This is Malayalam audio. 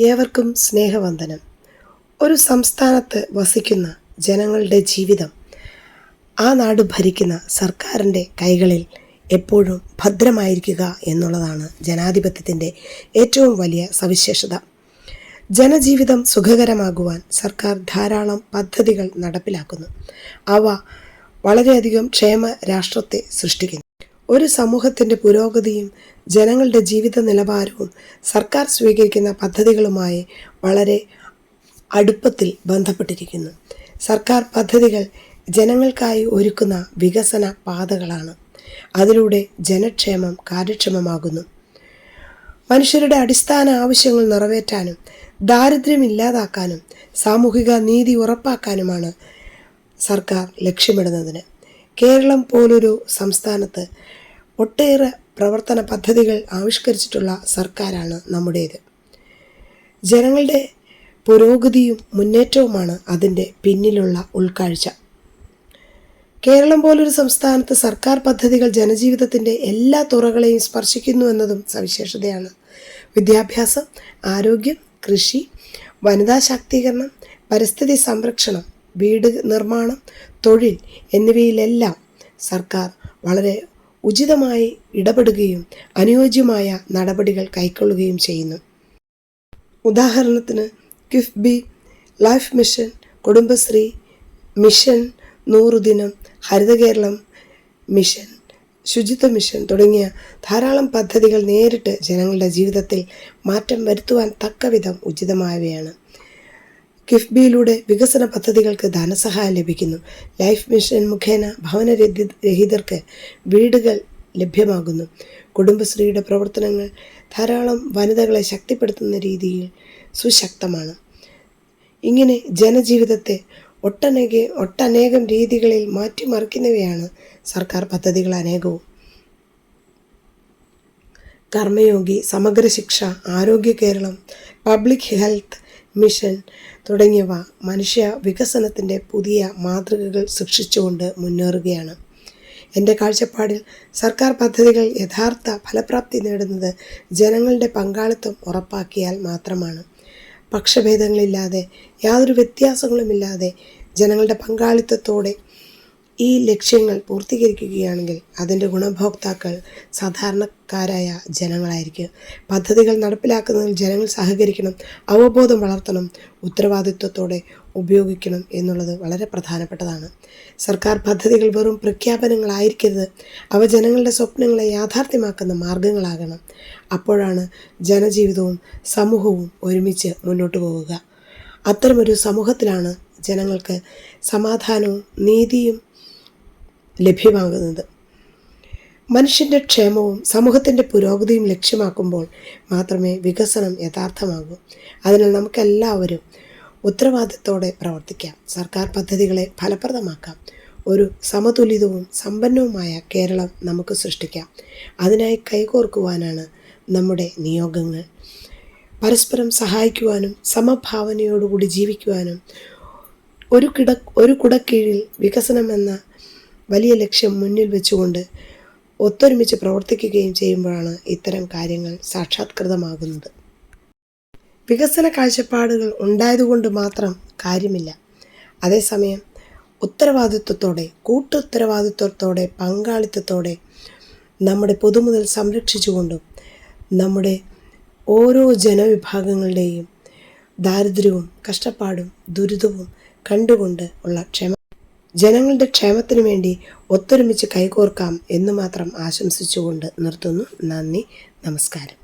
ഏവർക്കും സ്നേഹവന്ദനം. ഒരു സംസ്ഥാനത്ത് വസിക്കുന്ന ജനങ്ങളുടെ ജീവിതം ആ നാട് ഭരിക്കുന്ന സർക്കാരിന്റെ കൈകളിൽ എപ്പോഴും ഭദ്രമായിരിക്കുക എന്നുള്ളതാണ് ജനാധിപത്യത്തിന്റെ ഏറ്റവും വലിയ സവിശേഷത. ജനജീവിതം സുഖകരമാകുവാൻ സർക്കാർ ധാരാളം പദ്ധതികൾ നടപ്പിലാക്കുന്നു. അവ വളരെയധികം ക്ഷേമ രാഷ്ട്രത്തെ സൃഷ്ടിക്കുന്നു. ഒരു സമൂഹത്തിന്റെ പുരോഗതിയും ജനങ്ങളുടെ ജീവിത നിലവാരവും സർക്കാർ സ്വീകരിക്കുന്ന പദ്ധതികളുമായി വളരെ അടുപ്പത്തിൽ ബന്ധപ്പെട്ടിരിക്കുന്നു. സർക്കാർ പദ്ധതികൾ ജനങ്ങൾക്കായി ഒരുക്കുന്ന വികസന പാതകളാണ്. അതിലൂടെ ജനക്ഷേമം കാര്യക്ഷമമാകുന്നു. മനുഷ്യരുടെ അടിസ്ഥാന ആവശ്യങ്ങൾ നിറവേറ്റാനും ദാരിദ്ര്യം ഇല്ലാതാക്കാനും സാമൂഹിക നീതി ഉറപ്പാക്കാനുമാണ് സർക്കാർ ലക്ഷ്യമിടുന്നതിന് കേരളം പോലൊരു സംസ്ഥാനത്ത് ഒട്ടേറെ പ്രവർത്തന പദ്ധതികൾ ആവിഷ്കരിച്ചിട്ടുള്ള സർക്കാരാണ് നമ്മുടേത്. ജനങ്ങളുടെ പുരോഗതിയും മുന്നേറ്റവുമാണ് അതിന്റെ പിന്നിലുള്ള ഉൾക്കാഴ്ച. കേരളം പോലൊരു സംസ്ഥാനത്ത് സർക്കാർ പദ്ധതികൾ ജനജീവിതത്തിന്റെ എല്ലാ തുറകളെയും സ്പർശിക്കുന്നു എന്നതും സവിശേഷതയാണ്. വിദ്യാഭ്യാസം ആരോഗ്യം കൃഷി വനിതാ ശാക്തീകരണം പരിസ്ഥിതി സംരക്ഷണം വീട് നിർമ്മാണം തൊഴിൽ എന്നിവയിലെല്ലാം സർക്കാർ വളരെ ഉചിതമായി ഇടപെടുകയും അനുയോജ്യമായ നടപടികൾ കൈക്കൊള്ളുകയും ചെയ്യുന്നു. ഉദാഹരണത്തിന് KIIFB life mission Kudumbashree mission നൂറുദിനം Harithakeralam mission ശുചിത്വ മിഷൻ തുടങ്ങിയ ധാരാളം പദ്ധതികൾ നേരിട്ട് ജനങ്ങളുടെ ജീവിതത്തിൽ മാറ്റം വരുത്തുവാൻ തക്കവിധം ഉചിതമായവയാണ്. കിഫ്ബിയിലൂടെ വികസന പദ്ധതികൾക്ക് ധനസഹായം ലഭിക്കുന്നു. ലൈഫ് മിഷൻ മുഖേന ഭവനരഹിതർക്ക് വീടുകൾ ലഭ്യമാകുന്നു. കുടുംബശ്രീയുടെ പ്രവർത്തനങ്ങൾ ധാരാളം വനിതകളെ ശക്തിപ്പെടുത്തുന്ന രീതിയിൽ സുശക്തമാണ്. ഇങ്ങനെ ജനജീവിതത്തെ ഒട്ടനേക ഒട്ടനേകം രീതികളിൽ മാറ്റിമറിക്കുന്നവയാണ് സർക്കാർ പദ്ധതികൾ അനേകവും. കർമ്മയോഗി സമഗ്ര ശിക്ഷ ആരോഗ്യ കേരളം പബ്ലിക് ഹെൽത്ത് മിഷൻ തുടങ്ങിയവ മനുഷ്യ വികസനത്തിന്റെ പുതിയ മാതൃകകൾ സൃഷ്ടിച്ചുകൊണ്ട് മുന്നേറുകയാണ്. എന്റെ കാഴ്ചപ്പാടിൽ സർക്കാർ പദ്ധതികൾ യഥാർത്ഥ ഫലപ്രാപ്തി നേടുന്നത് ജനങ്ങളുടെ പങ്കാളിത്തം ഉറപ്പാക്കിയാൽ മാത്രമാണ്. പക്ഷഭേദങ്ങളില്ലാതെ യാതൊരു വ്യത്യാസങ്ങളുമില്ലാതെ ജനങ്ങളുടെ പങ്കാളിത്തത്തോടെ ഈ ലക്ഷ്യങ്ങൾ പൂർത്തീകരിക്കുകയാണെങ്കിൽ അതിന്റെ ഗുണഭോക്താക്കൾ സാധാരണക്കാരായ ജനങ്ങളായിരിക്കും. പദ്ധതികൾ നടപ്പിലാക്കുന്നതിൽ ജനങ്ങൾ സഹകരിക്കണം അവബോധം വളർത്തണം ഉത്തരവാദിത്വത്തോടെ ഉപയോഗിക്കണം എന്നുള്ളത് വളരെ പ്രധാനപ്പെട്ടതാണ്. സർക്കാർ പദ്ധതികൾ വെറും പ്രഖ്യാപനങ്ങളായിരിക്കരുത്. അവ ജനങ്ങളുടെ സ്വപ്നങ്ങളെ യാഥാർത്ഥ്യമാക്കുന്ന മാർഗങ്ങളാകണം. അപ്പോഴാണ് ജനജീവിതവും സമൂഹവും ഒരുമിച്ച് മുന്നോട്ട് പോവുക. അത്തരമൊരു സമൂഹത്തിലാണ് ജനങ്ങൾക്ക് സമാധാനവും നീതിയും ലഭ്യമാകുന്നത്. മനുഷ്യന്റെ ക്ഷേമവും സമൂഹത്തിന്റെ പുരോഗതിയും ലക്ഷ്യമാക്കുമ്പോൾ മാത്രമേ വികസനം യഥാർത്ഥമാകൂ. അതിനാൽ നമുക്കെല്ലാവരും ഉത്തരവാദിത്തോടെ പ്രവർത്തിക്കാം. സർക്കാർ പദ്ധതികളെ ഫലപ്രദമാക്കാം. ഒരു സമതുലിതവും സമ്പന്നവുമായ കേരളം നമുക്ക് സൃഷ്ടിക്കാം. അതിനായി കൈകോർക്കുവാനാണ് നമ്മുടെ നിയോഗങ്ങൾ. പരസ്പരം സഹായിക്കുവാനും സമഭാവനയോടുകൂടി ജീവിക്കുവാനും ഒരു കിട ഒരു കുടക്കീഴിൽ വികസനമെന്ന വലിയ ലക്ഷ്യം മുന്നിൽ വെച്ചുകൊണ്ട് ഒത്തൊരുമിച്ച് പ്രവർത്തിക്കുകയും ചെയ്യുമ്പോഴാണ് ഇത്തരം കാര്യങ്ങൾ സാക്ഷാത്കൃതമാകുന്നത്. വികസന കാഴ്ചപ്പാടുകൾ ഉണ്ടായതുകൊണ്ട് മാത്രം കാര്യമില്ല. അതേസമയം ഉത്തരവാദിത്വത്തോടെ കൂട്ടുത്തരവാദിത്വത്തോടെ പങ്കാളിത്തത്തോടെ നമ്മുടെ പൊതുമുതൽ സംരക്ഷിച്ചുകൊണ്ടും നമ്മുടെ ഓരോ ജനവിഭാഗങ്ങളുടെയും ദാരിദ്ര്യവും കഷ്ടപ്പാടും ദുരിതവും കണ്ടുകൊണ്ട് ഉള്ള ക്ഷമ ജനങ്ങളുടെ ക്ഷേമത്തിനു വേണ്ടി ഒത്തൊരുമിച്ച് കൈകോർക്കാം എന്ന് മാത്രം ആശംസിച്ചുകൊണ്ട് നിർത്തുന്നു. നന്ദി. നമസ്കാരം.